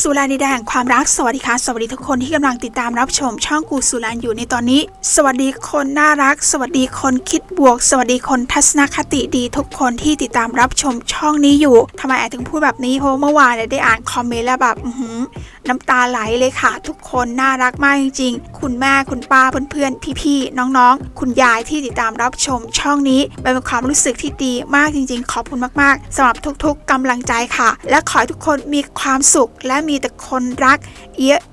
สุลานิแดงความรักสวัสดีค่ะ สวัสดีทุกคนที่กำลังติดตามรับชมช่องกูสุลานอยู่ในตอนนี้ สวัสดีคนน่ารัก สวัสดีคนคิดบวก สวัสดีคนทัศนคติดีทุกคนที่ติดตามรับชมช่องนี้อยู่ทำไมแอบถึงพูดแบบนี้เพราะเมื่อวานเนี่ยได้อ่านคอมเมนต์แล้วแบบอืน้ำตาไหลเลยค่ะ ทุกคนน่ารักมากจริงๆ คุณแม่คุณป้าเพื่อนๆ พี่ๆ น้องๆ คุณยายที่ติดตามรับชมช่องนี้เป็นความรู้สึกที่ดีมากจริงๆ ขอบคุณมากๆสำหรับทุกๆกำลังใจค่ะ และขอให้ทุกคนมีความสุข และมีแต่คนรัก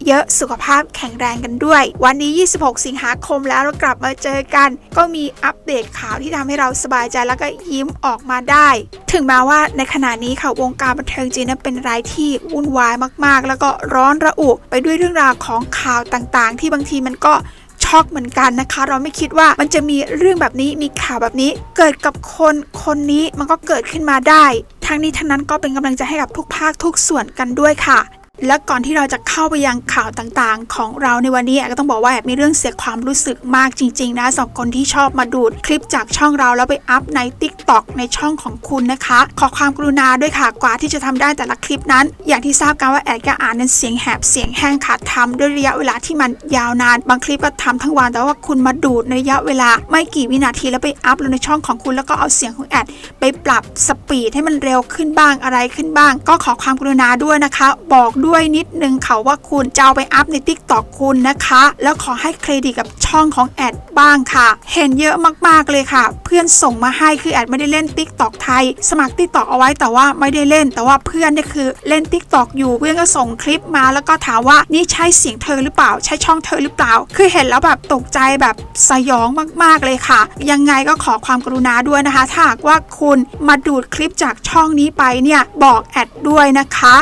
เยอะๆ สุขภาพแข็งแรงกันด้วย วันนี้ 26 สิงหาคมแล้วเรากลับมาเจอกัน ก็มีอัปเดตข่าวที่ทำให้เราสบายใจแล้วก็ยิ้มออกมาได้ ถึงแม้ว่าในขณะนี้ค่ะวงการบันเทิงจีนนั้นเป็นรายที่วุ่นวายมากๆ แล้วก็ร้อนระอุไปด้วยเรื่องราวของข่าวต่างๆ ที่บางทีมันก็ช็อกเหมือนกันนะคะ เราไม่คิดว่ามันจะมีเรื่องแบบนี้มีข่าวแบบนี้ เกิดกับคนคนนี้มันก็เกิดขึ้นมาได้ ทั้งนี้ทั้งนั้นก็เป็นกำลังใจให้กับทุกภาคทุกส่วนกันด้วยค่ะ และก่อนที่เราจะเข้าไปยังข่าวต่างๆ ของเราในวันนี้แอบก็ต้องบอกว่าแอบมีเรื่องเสียความรู้สึกมากจริง ๆ นะสำหรับคนที่ชอบมาดูดคลิปจากช่องเราแล้วไปอัพใน t ิ k t o k ในช่องของคุณนะคะ ขอความกรุณาด้วยค่ะกว่าที่จะทำได้แต่ละคลิปนั้น อย่างที่ทราบกันว่าแอดก็อ่านนั้นเสียงแหบเสียงแห้งขาดทำด้วยระยะเวลาที่มันยาวนาน บางคลิปก็ทำทั้งวันแต่ว่าคุณมาดูดในระยะเวลา ไม่กี่วินาทีแล้วไปอัพลงในช่องของคุณแล้วก็เอาเสียงของแอดไปปรับสปีดให้มันเร็วขึ้นบ้างอะไรขึ้นบ้าง ก็ขอความกรุณาด้วยนะคะ บอกด้วย้วยนิดนึงค่ะว่าคุณจะเอาไปอัพใน t ิ k t o k คุณนะคะ แล้วขอให้เครดิตกับช่องของแอดบ้างค่ะ เห็นเยอะมากๆเลยค่ะ เพื่อนส่งมาให้คือแอดไม่ได้เล่น t ิ k t o k ไทย สมัคร t ิ k t o k เอาไว้แต่ว่าไม่ได้เล่น แต่ว่าเพื่อนเนี่ยคือเล่น t ิ k t o k อยู่เพื่อนก็ส่งคลิปมาแล้วก็ถามว่านี่ใช่เสียงเธอหรือเปล่า ใช่ช่องเธอหรือเปล่า คือเห็นแล้วแบบตกใจแบบสยองมากๆเลยค่ะ ยังไงก็ขอความกรุณาด้วยนะคะถ้าหากว่าคุณมาดูดคลิปจากช่องนี้ไปเนี่ยบอกแอดด้วยนะคะ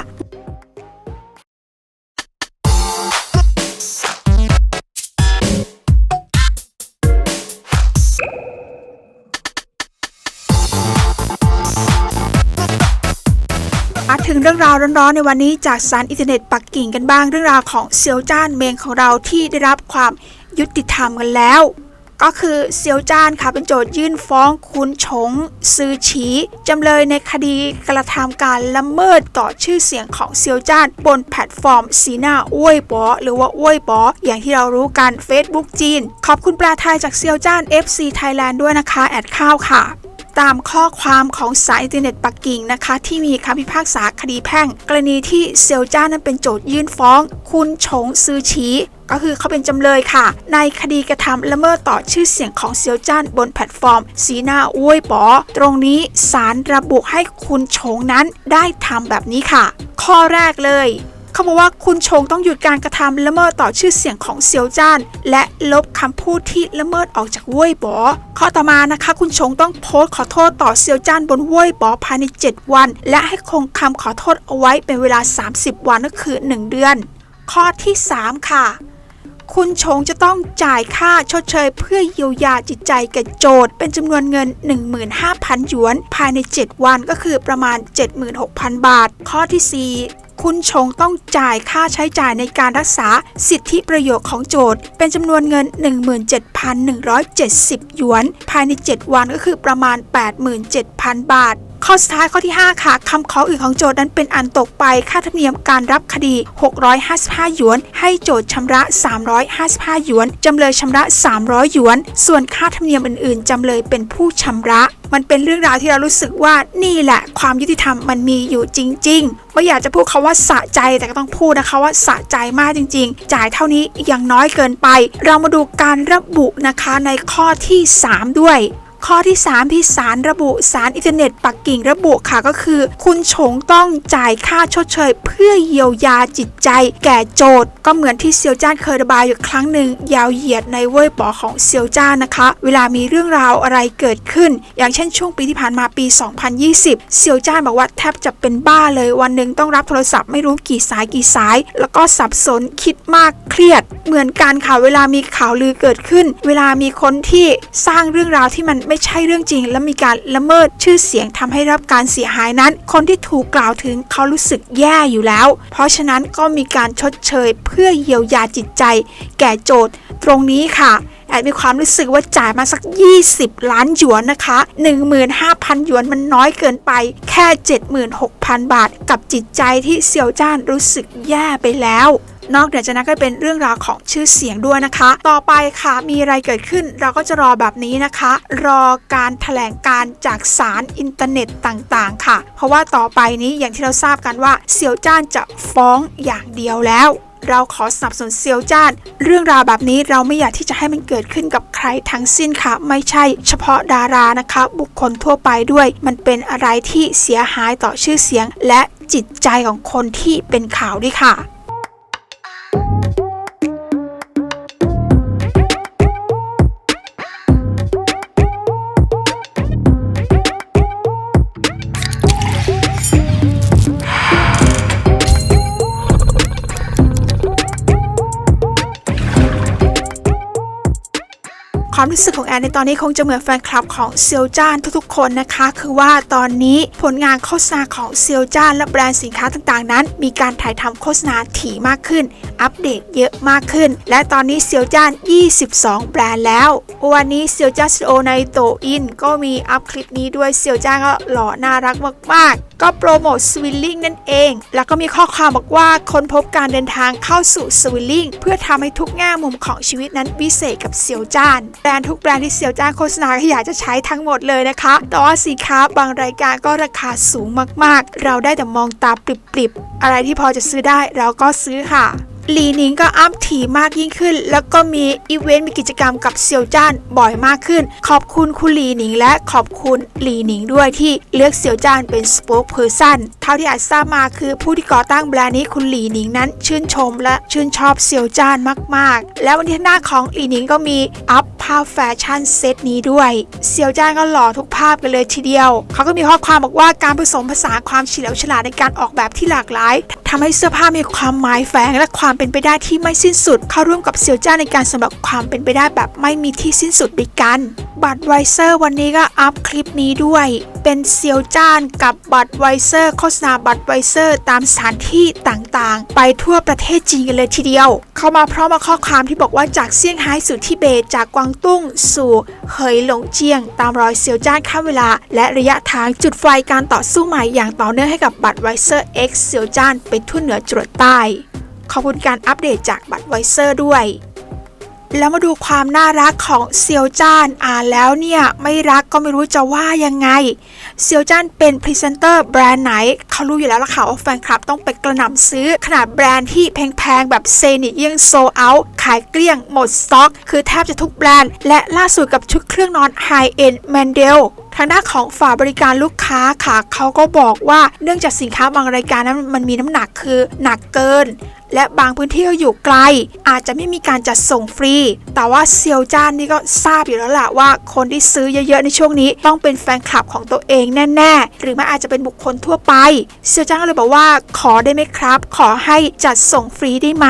ถึงเรื่องราวร้อนๆในวันนี้จากสารอินเทอร์เน็ตปักกิ่งกันบ้างเรื่องราวของเซียวจ้านเมงของเราที่ได้รับความยุติธรรมกันแล้ว ก็คือเซียวจ้านค่ะเป็นโจทยื่นฟ้องคุณฉงซือฉีจำเลยในคดีกระทำการละเมิดต่อชื่อเสียงของเซียวจ้านบนแพลตฟอร์มสีหน้าอ้วยบอหรือว่าอ้วยบออย่างที่เรารู้กัน Facebook จีน ขอบคุณปลาไทยจากเซียวจ้าน FC Thailand ด้วยนะคะ แอดข้าวค่ะ ตามข้อความของสายอินเทอร์เน็ตปักกิ่งนะคะ ที่มีคำพิพากษาคดีแพ่ง กรณีที่เซียวจ้านั้นเป็นโจทยื่นฟ้อง คุณฉงซือฉีก็คือเขาเป็นจำเลยค่ะ ในคดีกระทำละเมิดต่อชื่อเสียงของเซียวจ้านบนแพลตฟอร์ม สีหน้าอ้วยปอ ตรงนี้ศาลระบุให้คุณฉงนั้นได้ทำแบบนี้ค่ะ ข้อแรกเลย เขาบอกว่าคุณชงต้องหยุดการกระทำละเมิดต่อชื่อเสียงของเซียวจ้าน และลบคำพูดที่ละเมิดออกจากเว่ยบอข้อต่อมานะคะ คุณชงต้องโพสต์ขอโทษต่อเซียวจ้านบนเว่ยบอภายใน 7 วัน และให้คงคำขอโทษเอาไว้เป็นเวลา 30 วันก็คือ 1 เดือน ข้อที่ 3 ค่ะคุณชงจะต้องจ่ายค่าชดเชยเพื่อเยียวยาจิตใจแก่โจทย์ เป็นจำนวนเงิน 15,000 หยวน ภายใน 7 วันก็คือประมาณ 76,000 บาท ข้อที่ 4 คุณชงต้องจ่ายค่าใช้จ่ายในการรักษาสิทธิประโยชน์ของโจทย์ เป็นจำนวนเงิน 17,170 หยวน ภายใน 7 วันก็คือประมาณ 87,000 บาท ข้อสุดท้ายข้อที่ 5 ค่ะคำขออื่นของโจทย์นั้นเป็นอันตกไปค่าธรรมเนียมการรับคดี 655 หยวน ให้โจทย์ชำระ 355 หยวน จำเลยชำระ 300 หยวน ส่วนค่าธรรมเนียมอื่น ๆ จำเลยเป็นผู้ชำระมันเป็นเรื่องราวที่เรารู้สึกว่านี่แหละความยุติธรรมมันมีอยู่จริงๆ ไม่อยากจะพูดคาว่าสะใจแต่ก็ต้องพูดนะคะว่าสะใจมากจริง ๆ จ่ายเท่านี้ยังน้อยเกินไป เรามาดูการระบุนะคะในข้อที่ 3 ด้วย ข้อที่ 3 ที่ศาลระบุศาลอินเทอร์เน็ตปักกิ่งระบุค่ะก็คือ คุณฉงต้องจ่ายค่าชดเชย เพื่อเยียวยาจิตใจ แก่โจทย์ก็เหมือนที่เซียวจ้านเคยระบายอยู่ครั้งหนึ่งยาวเหยียดในเว่ยป๋อของเซียวจ้านนะคะ เวลามีเรื่องราวอะไรเกิดขึ้น อย่างเช่นช่วงปีที่ผ่านมาปี 2020 เซียวจ้านบอกว่าแทบจะเป็นบ้าเลยวันหนึ่งต้องรับโทรศัพท์ไม่รู้กี่สายกี่สาย แล้วก็สับสนคิดมากเครียด เหมือนกันค่ะเวลามีข่าวลือเกิดขึ้น เวลามีคนที่สร้างเรื่องราวที่มันไม่ใช่เรื่องจริง และมีการละเมิดชื่อเสียงทำให้รับการเสียหายนั้น คนที่ถูกกล่าวถึงเขารู้สึกแย่อยู่แล้ว เพราะฉะนั้นก็มีการชดเชยเพื่อเยียวยาจิตใจ แก่โจทย์ตตรงนี้ค่ะแอดมีความรู้สึกว่าจ่ายมาสัก 20 ล้านหยวนนะคะ 15,000 หยวนมันน้อยเกินไป แค่ 76,000 บาท กับจิตใจที่เซียวจ้านรู้สึกแย่ไปแล้ว นอกเหนือจากนั้นก็เป็นเรื่องราวของชื่อเสียงด้วยนะคะ ต่อไปค่ะมีอะไรเกิดขึ้นเราก็จะรอแบบนี้นะคะ รอการถแถลงการจากศาลอินเทอร์เน็ตต่างๆ ค่ะ เพราะว่าต่อไปนี้อย่างที่เราทราบกันว่าเซียวจ้านจะฟ้องอย่างเดียวแล้วเราขอสนับสนุนเซียวจ้าน เรื่องราวแบบนี้เราไม่อยากที่จะให้มันเกิดขึ้นกับใครทั้งสิ้นค่ะ ไม่ใช่เฉพาะดารานะคะ บุคคลทั่วไปด้วย มันเป็นอะไรที่เสียหายต่อชื่อเสียง และจิตใจของคนที่เป็นข่าวด้วยค่ะ ความรู้สึกของแอนในตอนนี้คงจะเหมือนแฟนคลับของเซียวจ้านทุกๆคนนะคะ คือว่าตอนนี้ผลงานโฆษณาของเซียวจ้านและแบรนด์สินค้าต่างๆ นั้น มีการถ่ายทำโฆษณาถี่มากขึ้น อัปเดตเยอะมากขึ้น และตอนนี้เซียวจ้าน 22 แบรนด์แล้ว วันนี้เซียวจ้านโอในโตอินก็มีอัพคลิปนี้ด้วยเซียวจ้านก็หล่อน่ารักมากๆก็โปรโมทสวิลลิงนั่นเอง แล้วก็มีข้อความบอกว่าค้นพบการเดินทางเข้าสู่สวิลลิงเพื่อทำให้ทุกแง่มุมของชีวิตนั้นวิเศษกับเซียวจ้านแบรนด์ทุกแบรนด์ที่เซียวจ้านโฆษณาก็อยากจะใช้ทั้งหมดเลยนะคะ แต่ว่าสินค้าบางรายการก็ราคาสูงมากๆ เราได้แต่มองตาปริบๆ อะไรที่พอจะซื้อได้เราก็ซื้อค่ะ หลีหนิงก็อัพถี่มากยิ่งขึ้น แล้วก็มีอีเวนต์มีกิจกรรมกับเซียวจ้านบ่อยมากขึ้น ขอบคุณคุณหลีหนิงและขอบคุณหลีหนิงด้วยที่เลือกเซียวจ้านเป็นสปอ e เพอร์ซันเท่าที่อาจทราบมาคือผู้ที่ก่อตั้งแบรนด์นี้คุณหลีหนิงนั้น ชื่นชมและชื่นชอบเซียวจ้านมากๆ และวันที่หน้าของหลีหนิงก็มีอัพภาพแฟชั่นเซตนี้ด้วยเซียวจ้านก็หล่อทุกภาพกันเลยทีเดียว เขาก็มีข้อความบอกว่าการผสมผสานความเฉลียวฉลาดในการออกแบบที่หลากหลายทำให้เสื้อผ้ามีความหมายแฝงและความเป็นไปได้ที่ไม่สิ้นสุด เข้าร่วมกับเซียวจ้านในการสำหรับความเป็นไปได้แบบไม่มีที่สิ้นสุดด้วยกัน บัตรไวเซอร์วันนี้ก็อัพคลิปนี้ด้วย เป็นเซียวจ้านกับบัตรไวเซอร์โฆษณาบัตรไวเซอร์ ตามสถานที่ต่างๆ ไปทั่วประเทศจีนกันเลยทีเดียว เข้ามาพร้อมกับข้อความที่บอกว่าจากเซี่ยงไฮ้สู่ทิเบตจากกวางตุ้ง สู่เหยหลงเจียง ตามรอยเซียวจ้านข้ามเวลา และระยะทางจุดไฟการต่อสู้ใหม่อย่างต่อเนื่องให้กับบัตรไวเซอร์ X เซียวจ้านไปทั่วเหนือจรดใต้ ขอบคุณการอัปเดตจากบัตรไวเซอร์ด้วย แล้วมาดูความน่ารักของเซียวจ้านอ่านแล้วเนี่ย ไม่รักก็ไม่รู้จะว่ายังไง เซียวจ้านเป็นพรีเซนเตอร์แบรนด์ไหน เขารู้อยู่แล้วล่ะค่ะว่าแฟนคลับต้องไปกระหน่ำซื้อขนาดแบรนด์ที่แพงๆ แบบเซนิยังโซเอาขายเกลี้ยงหมดสต็อก คือแทบจะทุกแบรนด์ และล่าสุดกับชุดเครื่องนอนไฮเอ็นแมนเดลทางด้านของฝ่ายบริการลูกค้าค่ะ เขาก็บอกว่าเนื่องจากสินค้าบางรายการนั้นมันมีน้ำหนักคือหนักเกินและบางพื้นที่ก็อยู่ไกล อาจจะไม่มีการจัดส่งฟรี แต่ว่าเซียวจ้านนี่ก็ทราบอยู่แล้วล่ะว่า คนที่ซื้อเยอะๆในช่วงนี้ ต้องเป็นแฟนคลับของตัวเองแน่ๆ หรือไม่อาจจะเป็นบุคคลทั่วไป เซียวจ้านก็เลยบอกว่าขอได้ไหมครับ ขอให้จัดส่งฟรีได้ไหม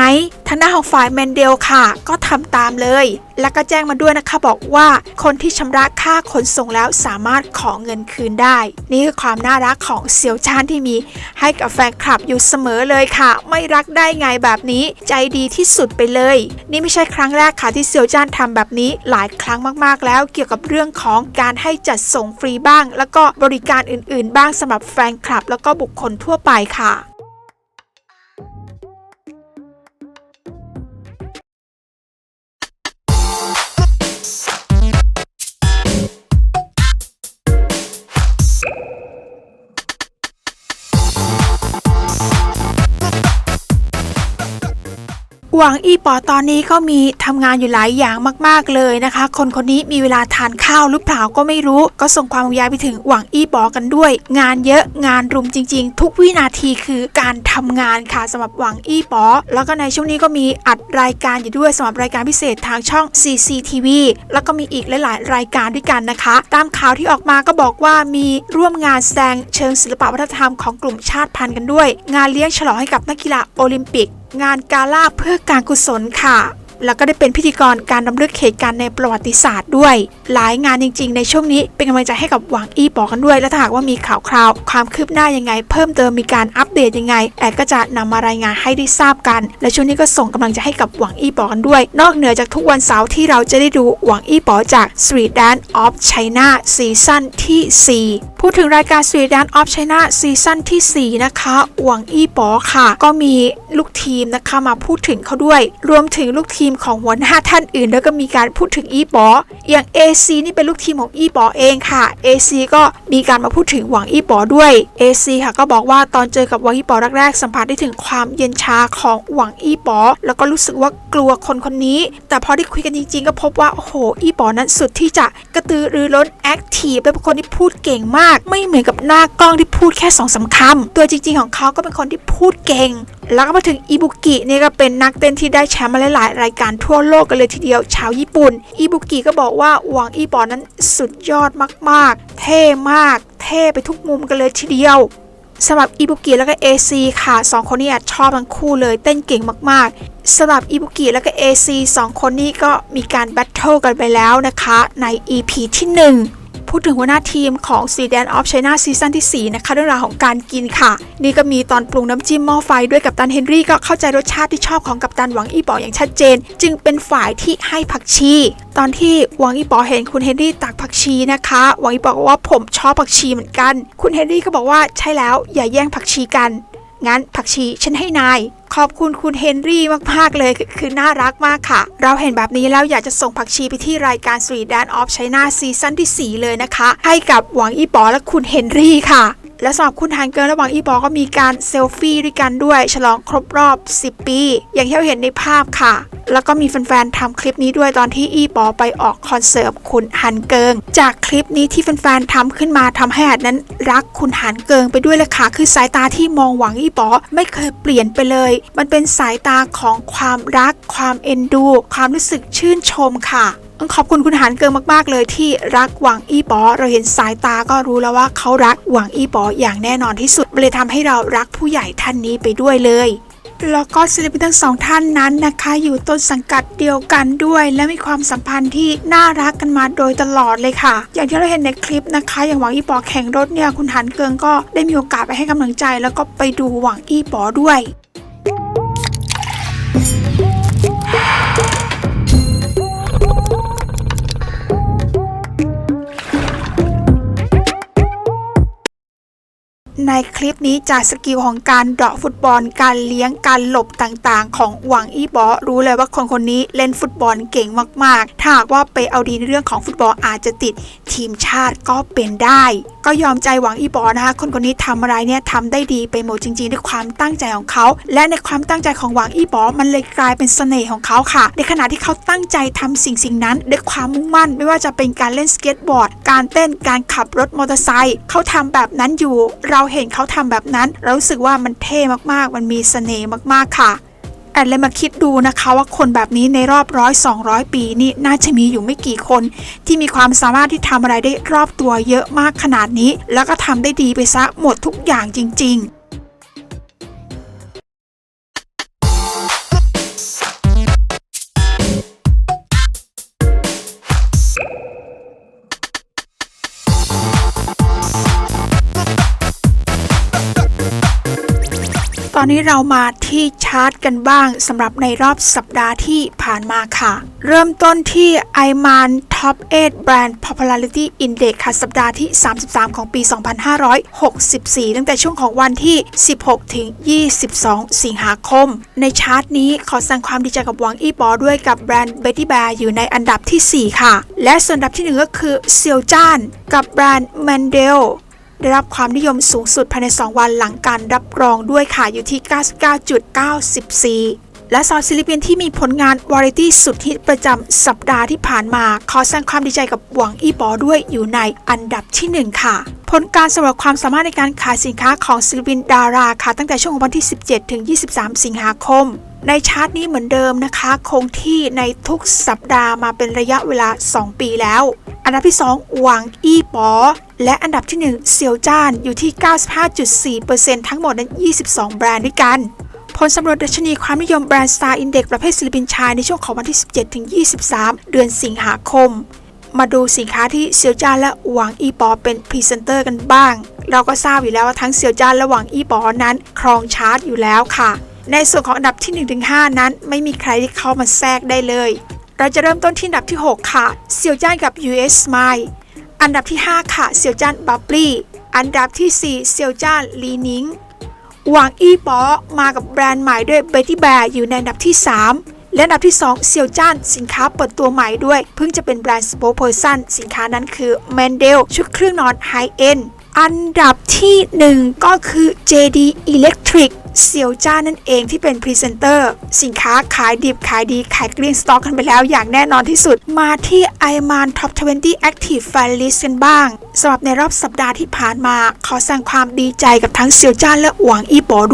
ทางด้านของฝ่ายแมนเดลค่ะ ก็ทำตามเลย แล้วก็แจ้งมาด้วยนะคะบอกว่าคนที่ชำระค่าขนส่งแล้วสามารถขอเงินคืนได้ นี่คือความน่ารักของเซียวจ้านที่มี ให้กับแฟนคลับอยู่เสมอเลยค่ะ ไม่รักได้ไงแบบนี้ ใจดีที่สุดไปเลย นี่ไม่ใช่ครั้งแรกค่ะที่เซียวจ้านทำแบบนี้หลายครั้งมากๆ แล้วเกี่ยวกับเรื่องของการให้จัดส่งฟรีบ้าง แล้วก็บริการอื่น ๆ บ้างสำหรับแฟนคลับ แล้วก็บุคคลทั่วไปค่ะ หวังอีปอตอนนี้ก็มีทำงานอยู่หลายอย่างมาก ๆเลยนะคะ คนคนนี้มีเวลาทานข้าวหรือเปล่าก็ไม่รู้ ก็ส่งความห่วงใยไปถึงหวังอีปอกันด้วย งานเยอะงานรุมจริง ๆ ทุกวินาทีคือการทำงานค่ะสำหรับหวังอีปอแล้วก็ในช่วงนี้ก็มีอัดรายการอยู่ด้วยสำหรับรายการพิเศษทางช่อง CCTV แล้วก็มีอีกหลายๆ รายการด้วยกันนะคะ ตามข่าวที่ออกมาก็บอกว่ามีร่วมงานแสดงเชิงศิลปวัฒนธรรมของกลุ่มชาติพันธุ์กันด้วย งานเลี้ยงฉลองให้กับนักกีฬาโอลิมปิก งานกาล่าเพื่อการกุศลค่ะ แล้วก็ได้เป็นพิธีกรการรำลึกเหตุการณ์ในประวัติศาสตร์ด้วย หลายงานจริง ๆ ในช่วงนี้เป็นกำลังใจให้กับหวังอี้ปอกันด้วย และถ้าหากว่ามีข่าวคราว ความคืบหน้ายังไง เพิ่มเติมมีการอัปเดตยังไง แอดก็จะนำมารายงานให้ได้ทราบกัน และช่วงนี้ก็ส่งกำลังใจให้กับหวังอี้ปอกันด้วย นอกเหนือจากทุกวันเสาร์ที่เราจะได้ดูหวังอี้ปอจาก Street Dance of China ซีซั่นที่ 4 พูดถึงรายการ Street Dance of China ซีซั่นที่ 4 นะคะ หวังอี้ปอค่ะ ก็มีลูกทีมนะคะมาพูดถึงเขาด้วย รวมถึงลูกทีมีมของหัวหน้าท่านอื่น แล้วก็มีการพูดถึงอีปออย่าง AC นี่เป็นลูกทีมของอีปอเองค่ะ AC ก็มีการมาพูดถึงหวังอีปอด้วย AC ค่ะก็บอกว่าตอนเจอกับหวังอีปอแรกๆสัมผัสได้ถึงความเย็นชาของหวังอีปอแล้วก็รู้สึกว่ากลัวคนคนนี้ แต่พอได้คุยกันจริงๆ ก็พบว่าโอ้โหอีปอนั้นสุดที่จะกระตือรือร้นแอคทีฟและเป็นคนที่พูดเก่งมาก ไม่เหมือนกับหน้ากล้องที่พูดแค่สองสามคำตัวจริงๆของเขาก็เป็นคนที่พูดเก่ง แล้วก็มาถึงอิบุกิเนี่ยก็เป็นนักเต้นที่ได้แชมป์มาหลาย ๆ รายการทั่วโลกกันเลยทีเดียว ชาวญี่ปุ่น อิบุกิก็บอกว่าหวังอีปอนั้นสุดยอดมาก ๆ เท่มาก เท่ไปทุกมุมกันเลยทีเดียวสำหรับอิบุกิแล้วก็ AC ค่ะสองคนนี้ชอบทั้งคู่เลยเต้นเก่งมาก ๆสำหรับอิบุกิแล้วก็ AC สองคนนี้ก็มีการแบทเทิลกันไปแล้วนะคะใน EP ที่หนึ่ง พูดถึงหัวหน้าทีมของ s e a d a n of China ซีซั่นที่ 4 นะคะเรื่องราวของการกินค่ะ นี่ก็มีตอนปรุงน้ำจิ้มหม้อไฟด้วยกับตันเฮนรี่ก็เข้าใจรสชาติที่ชอบของกัปตันหวังอีป๋ออย่างชัดเจน จึงเป็นฝ่ายที่ให้ผักชี ตอนที่หวังอีป๋อเห็นคุณเฮนรี่ตักผักชีนะคะหวังอีป๋อบอกว่าผมชอบผักชีเหมือนกัน คุณเฮนรี่ก็บอกว่าใช่แล้วอย่าแย่งผักชีกัน งั้นผักชีฉันให้นาย ขอบคุณคุณเฮนรี่มากๆเลยคือคือน่ารักมากค่ะ เราเห็นแบบนี้แล้วอยากจะส่งผักชีไปที่รายการสวีเดนออฟชัยนาซีซั่นที่ 4 เลยนะคะ ให้กับหวังอีป๋อและคุณเฮนรี่ค่ะ และสำหรับคุณฮันเกิลและหวังอีปอก็มีการเซลฟี่ด้วยกันด้วย ฉลองครบรอบ 10 ปี อย่างที่เราเห็นในภาพค่ะ แล้วก็มีแฟนๆทำคลิปนี้ด้วยตอนที่อีปอไปออกคอนเสิร์ตคุณฮันเกิง จากคลิปนี้ที่แฟนๆทำขึ้นมาทำให้อัดนั้นรักคุณฮันเกิงไปด้วยเลยค่ะ คือสายตาที่มองหวังอีปอไม่เคยเปลี่ยนไปเลย มันเป็นสายตาของความรัก ความเอ็นดู ความรู้สึกชื่นชมค่ะ ขอบคุณคุณหานเกิงมาก ๆ เลยที่รักหวังอี้ป๋อเราเห็นสายตาก็รู้แล้วว่าเขารักหวังอี้ป๋ออย่างแน่นอนที่สุดเลยทำให้เรารักผู้ใหญ่ท่านนี้ไปด้วยเลยแล้วก็ศิลปินทั้งสองท่านนั้นนะคะ อยู่ต้นสังกัดเดียวกันด้วย และมีความสัมพันธ์ที่น่ารักกันมาโดยตลอดเลยค่ะ อย่างที่เราเห็นในคลิปนะคะ อย่างหวังอี้ปอแข่งรถเนี่ยคุณหันเกิงก็ได้มีโอกาสไปให้กำลังใจ แล้วก็ไปดูหวังอี้ปอด้วย ในคลิปนี้จากสกิลของการเดาะฟุตบอล การเลี้ยง การหลบต่างๆ ของหวังอีบอรู้เลยว่าคนคนนี้เล่นฟุตบอลเก่งมากๆ ถ้าหากว่าไปเอาดีในเรื่องของฟุตบอลอาจจะติดทีมชาติก็เป็นได้ ก็ยอมใจหวังอีบอนะคะ คนคนนี้ทำอะไรเนี่ยทำได้ดีไปหมดจริงๆ ด้วยความตั้งใจของเขา และในความตั้งใจของหวังอีบอมันเลยกลายเป็นเสน่ห์ของเขาค่ะ ในขณะที่เขาตั้งใจทำสิ่งสิ่งนั้นด้วยความมุ่งมั่น ไม่ว่าจะเป็นการเล่นสเก็ตบอร์ด การเต้น การขับรถมอเตอร์ไซค์ เขาทำแบบนั้นอยู่เราเห็นเขาทำแบบนั้นเรารู้สึกว่ามันเท่มากๆ มันมีเสน่ห์มากๆค่ะแอดเลยมาคิดดูนะคะว่าคนแบบนี้ในรอบร้อยสองร้อยปีนี่น่าจะมีอยู่ไม่กี่คน ที่มีความสามารถที่ทำอะไรได้รอบตัวเยอะมากขนาดนี้ แล้วก็ทำได้ดีไปซะหมดทุกอย่างจริง ๆ ตอนนี้เรามาที่ชาร์ตกันบ้างสำหรับในรอบสัปดาห์ที่ผ่านมาค่ะ เริ่มต้นที่ i m a n Top 8 Brand Popularity Index ค่ะ สัปดาห์ที่ 33 ของปี 2564 ตั้งแต่ช่วงของวันที่ 16 ถึง 22 สิงหาคม ในชาร์ตนี้ขอแสดงความดีใจกับหวังอี้ปอด้วยกับแบรนด์ Betty Bear อยู่ในอันดับที่ 4 ค่ะ และส่วนอันดับที่ 1 ก็คือเซียวจ้าน กับแบรนด์ Mandel ได้รับความนิยมสูงสุดภายใน 2 วันหลังการรับรองด้วยค่ะอยู่ที่ 99.94 และสาวศิลปินที่มีผลงานวาไรตี้สุดฮิตประจำสัปดาห์ที่ผ่านมา ขอแสดงความดีใจกับหวังอี้ปอด้วยอยู่ในอันดับที่ 1 ค่ะ ผลการสำรวจความสามารถในการขายสินค้าของศิลปินดาราค่ะ ตั้งแต่ช่วงของวันที่ 17 ถึง 23 สิงหาคมในชาร์ตนี้เหมือนเดิมนะคะ คงที่ในทุกสัปดาห์มาเป็นระยะเวลา 2 ปีแล้ว อันดับที่ 2 หวังอี้ปอและอันดับที่ 1 เซียวจ้านอยู่ที่ 95.4%ทั้งหมดนั้น 22 แบรนด์ด้วยกันผผลสำรวจดัชนีความนิยมแบรนด์ Star Index ประเภทศิลปินชายในช่วงของวันที่ 17-23 เดือนสิงหาคม มาดูสินค้าที่เซียวจ้านและหวังอีปอเป็นพรีเซนเตอร์กันบ้าง เราก็ทราบอยู่แล้วว่าทั้งเซียวจ้านและหวังอีปอนั้นครองชาร์ตอยู่แล้วค่ะ ในส่วนของอันดับที่ 1-5 นั้น ไม่มีใครที่เข้ามาแทรกได้เลย เราจะเริ่มต้นที่อันดับที่ 6 ค่ะ เซียวจ้านกับ US Smile อันดับที่ 5 ค่ะ เซียวจ้านบับลี่ อันดับที่ 4 เซียวจ้านลีนิงหวังอี้ป๋อมากับแบรนด์ใหม่ด้วย Betty Bear อยู่ในอันดับที่ 3 และอันดับที่ 2 เซียวจ้านสินค้าเปิดตัวใหม่ด้วย เพิ่งจะเป็นแบรนด์ Spokesperson สินค้านั้นคือ Mendel ชุดเครื่องนอน High End อัน อันดับที่ 1 ก็คือ JD Electric เซียวจ้านั่นเองที่เป็นพรีเซนเตอร์ สินค้าขายดิบขายดีขายเกลี้ยงสต็อกกันไปแล้วอย่างแน่นอนที่สุด มาที่ i m a n Top 20 Active Fan List กันบ้างสำหรับในรอบสัปดาห์ที่ผ่านมา ขอแสดงความดีใจกับทั้งเซียวจ้านและหวังอีป๋อ